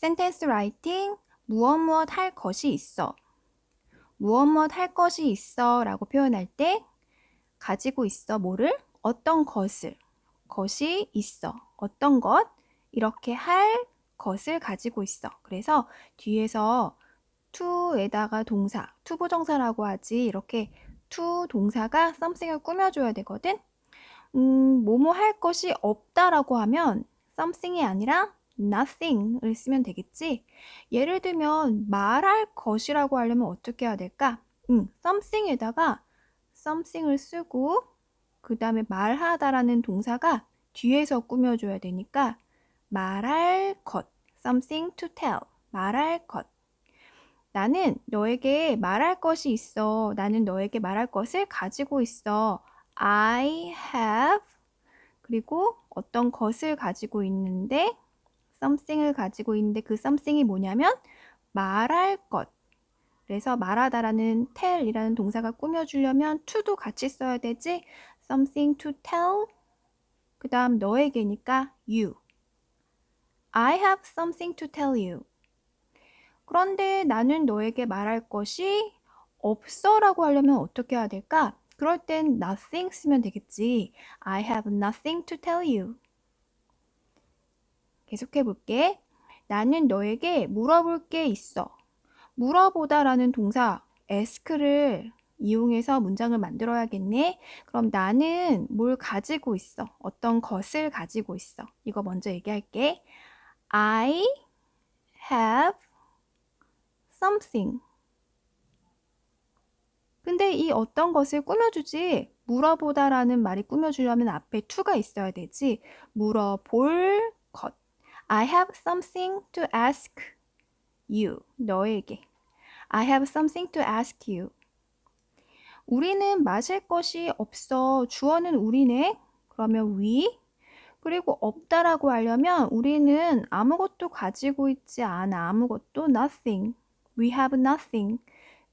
센텐스 라이팅 무엇 무엇 할 것이 있어. 무엇 무엇 할 것이 있어 라고 표현할 때 가지고 있어 뭐를? 어떤 것을. 것이 있어. 어떤 것? 이렇게 할 것을 가지고 있어. 그래서 뒤에서 to에다가 동사, 투부정사라고 하지. 이렇게 to 동사가 something을 꾸며줘야 되거든. 음, 뭐뭐 할 것이 없다라고 하면 something이 아니라 nothing을 쓰면 되겠지. 예를 들면 말할 것이라고 하려면 어떻게 해야 될까? 음, something에다가 something을 쓰고 그 다음에 말하다라는 동사가 뒤에서 꾸며줘야 되니까 말할 것, something to tell, 말할 것. 나는 너에게 말할 것이 있어. 나는 너에게 말할 것을 가지고 있어. I have 그리고 어떤 것을 가지고 있는데 something을 가지고 있는데 그 something이 뭐냐면 말할 것. 그래서 말하다라는 tell이라는 동사가 꾸며주려면 to도 같이 써야 되지. something to tell. 그 다음 너에게니까 you. I have something to tell you. 그런데 나는 너에게 말할 것이 없어 라고 하려면 어떻게 해야 될까? 그럴 땐 nothing 쓰면 되겠지. I have nothing to tell you. 계속해 볼게. 나는 너에게 물어볼 게 있어. 물어보다 라는 동사 ask를 이용해서 문장을 만들어야겠네. 그럼 나는 뭘 가지고 있어? 어떤 것을 가지고 있어? 이거 먼저 얘기할게. I have something. 근데 이 어떤 것을 꾸며주지 물어보다라는 말이 꾸며주려면 앞에 to가 있어야 되지 물어볼 것. I have something to ask you. 너에게. I have something to ask you. 우리는 마실 것이 없어. 주어는 우리네. 그러면 we. 그리고 없다라고 하려면 우리는 아무것도 가지고 있지 않아. 아무것도 nothing. We have nothing.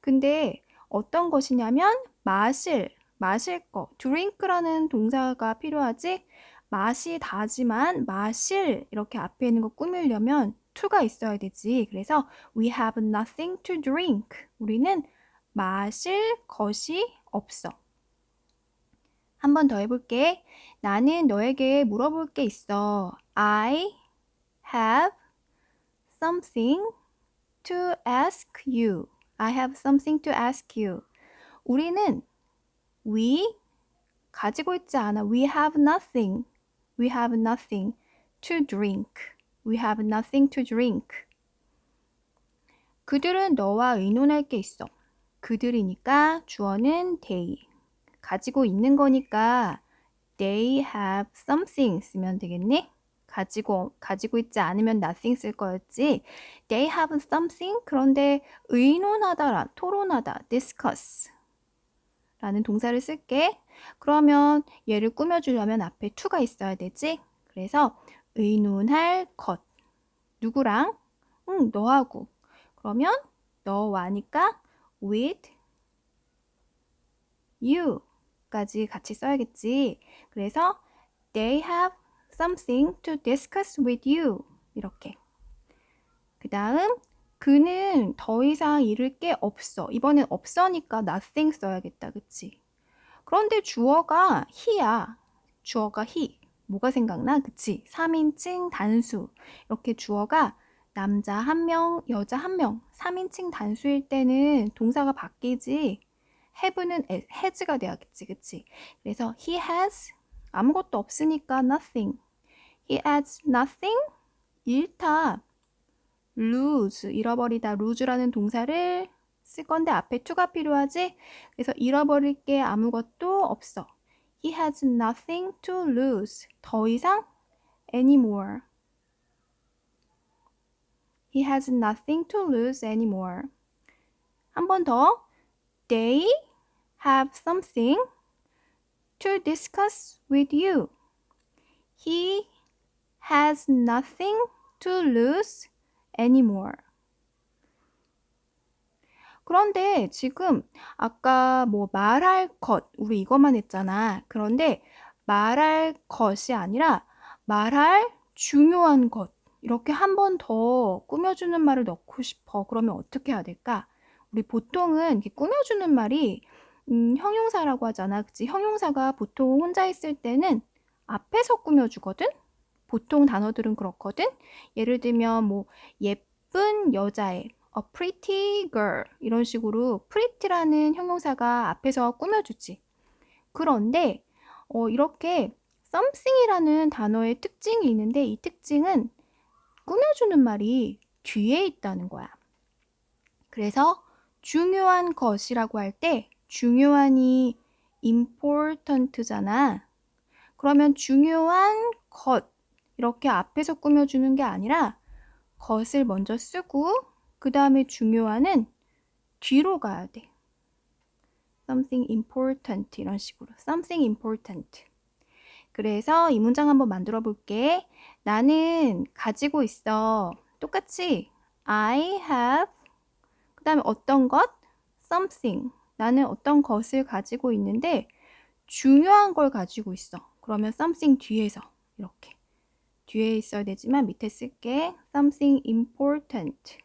근데 어떤 것이냐면 마실, 마실 거. drink라는 동사가 필요하지. 맛이 다지만 마실 이렇게 앞에 있는 거 꾸미려면 to가 있어야 되지. 그래서 we have nothing to drink. 우리는 마실 것이 없어. 한 번 더 해볼게. 나는 너에게 물어볼 게 있어. I have something to ask you. I have something to ask you. 우리는 we 가지고 있지 않아. We have nothing. We have nothing to drink. We have nothing to drink. 그들은 너와 의논할 게 있어. 그들이니까 주어는 they. 가지고 있는 거니까 they have something 쓰면 되겠니? 가지고 가지고 있지 않으면 nothing 쓸 거였지. They have something 그런데 의논하다, 토론하다, discuss 라는 동사를 쓸게. 그러면 얘를 꾸며주려면 앞에 to가 있어야 되지. 그래서 의논할 것 누구랑? 응, 너하고. 그러면 너와니까 with you까지 같이 써야겠지. 그래서 they have something to discuss with you. 이렇게. 그 다음, 그는 더 이상 잃을 게 없어. 이번엔 없어니까 nothing 써야겠다. 그치? 그런데 주어가 he야. 주어가 he. 뭐가 생각나? 그치? 3인칭 단수. 이렇게 주어가 남자 한 명, 여자 한 명, 3인칭 단수일 때는 동사가 바뀌지. have는 has가 돼야겠지, 그치? 그래서 he has 아무것도 없으니까 nothing. He has nothing. 잃다. Lose. 잃어버리다. lose라는 동사를 쓸 건데 앞에 to가 필요하지? 그래서 잃어버릴 게 아무것도 없어. He has nothing to lose. 더 이상 anymore. He has nothing to lose anymore. 한 번 더. They have something to discuss with you. He has nothing to lose anymore. 그런데 지금 아까 뭐 말할 것, 우리 이것만 했잖아. 그런데 말할 것이 아니라 말할 중요한 것. 이렇게 한 번 더 꾸며주는 말을 넣고 싶어. 그러면 어떻게 해야 될까? 우리 보통은 꾸며주는 말이 음, 형용사라고 하잖아. 그치? 형용사가 보통 혼자 있을 때는 앞에서 꾸며주거든? 보통 단어들은 그렇거든? 예를 들면 뭐 예쁜 여자애, a pretty girl 이런 식으로 pretty라는 형용사가 앞에서 꾸며주지. 그런데 어, 이렇게 something이라는 단어의 특징이 있는데 이 특징은 꾸며주는 말이 뒤에 있다는 거야. 그래서 중요한 것이라고 할 때 중요한이 important잖아. 그러면 중요한 것 이렇게 앞에서 꾸며주는 게 아니라 것을 먼저 쓰고 그 다음에 중요한은 뒤로 가야 돼. something important 이런 식으로 something important. 그래서 이 문장 한번 만들어 볼게. 나는 가지고 있어. 똑같이 I have 그 다음에 어떤 것 something 나는 어떤 것을 가지고 있는데 중요한 걸 가지고 있어. 그러면 something 뒤에서 이렇게 뒤에 있어야 되지만 밑에 쓸게 something important.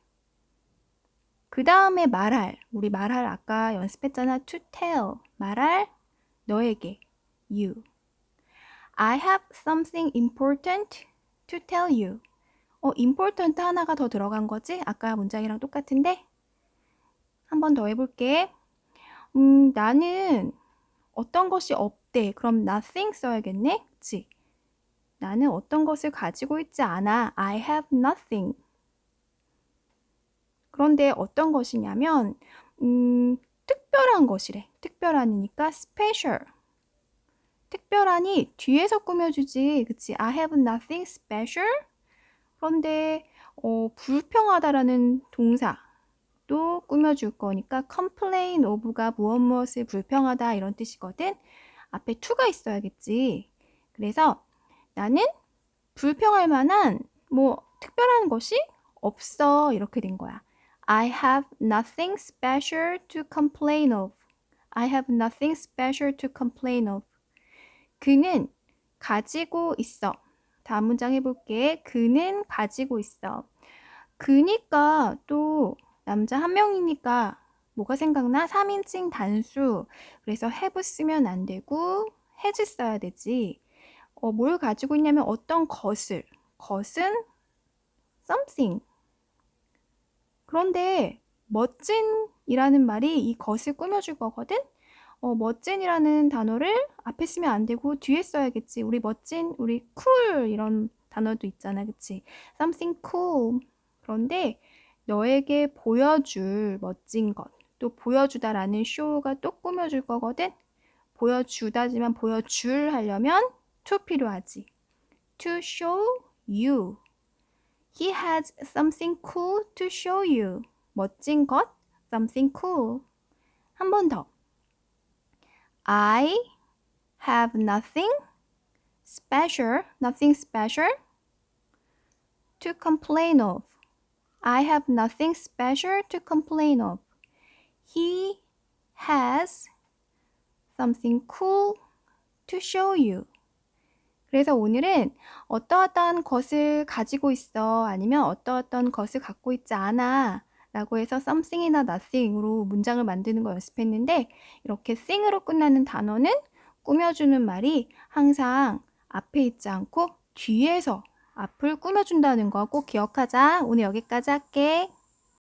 그 다음에 말할 우리 말할 아까 연습했잖아 to tell 말할 너에게 you. I have something important to tell you. 어, important 하나가 더 들어간 거지? 아까 문장이랑 똑같은데? 한 번 더 해볼게. 음, 나는 어떤 것이 없대. 그럼 nothing 써야겠네? 그치? 나는 어떤 것을 가지고 있지 않아. I have nothing. 그런데 어떤 것이냐면, 음, 특별한 것이래. 특별한이니까 special. 특별하니 뒤에서 꾸며주지. 그치? I have nothing special. 그런데, 어, 불평하다라는 동사. 또 꾸며줄 거니까 complain of가 무엇 무엇을 불평하다 이런 뜻이거든. 앞에 to가 있어야겠지. 그래서 나는 불평할 만한 뭐 특별한 것이 없어 이렇게 된 거야. I have nothing special to complain of. I have nothing special to complain of. 그는 가지고 있어. 다음 문장 해볼게. 그는 가지고 있어. 그니까 또 남자 한 명이니까 뭐가 생각나? 3인칭 단수. 그래서 have 쓰면 안 되고 has 써야 되지. 어, 뭘 가지고 있냐면 어떤 것을. 것은 something. 그런데 멋진이라는 말이 이 것을 꾸며줄 거거든? 어, 멋진이라는 단어를 앞에 쓰면 안 되고 뒤에 써야겠지. 우리 멋진, 우리 cool 이런 단어도 있잖아. 그치? something cool. 그런데 너에게 보여줄 멋진 것, 또 보여주다라는 쇼가 또 꾸며줄 거거든? 보여주다지만 보여줄 하려면 to 필요하지. to show you. He has something cool to show you. 멋진 것, something cool. 한 번 더. I have nothing special, nothing special to complain of. I have nothing special to complain of. He has something cool to show you. 그래서 오늘은 어떠어떤 것을 가지고 있어 아니면 어떠어떤 것을 갖고 있지 않아 라고 해서 something이나 nothing으로 문장을 만드는 거 연습했는데 이렇게 thing으로 끝나는 단어는 꾸며주는 말이 항상 앞에 있지 않고 뒤에서 앞을 꾸며준다는 거 꼭 기억하자. 오늘 여기까지 할게.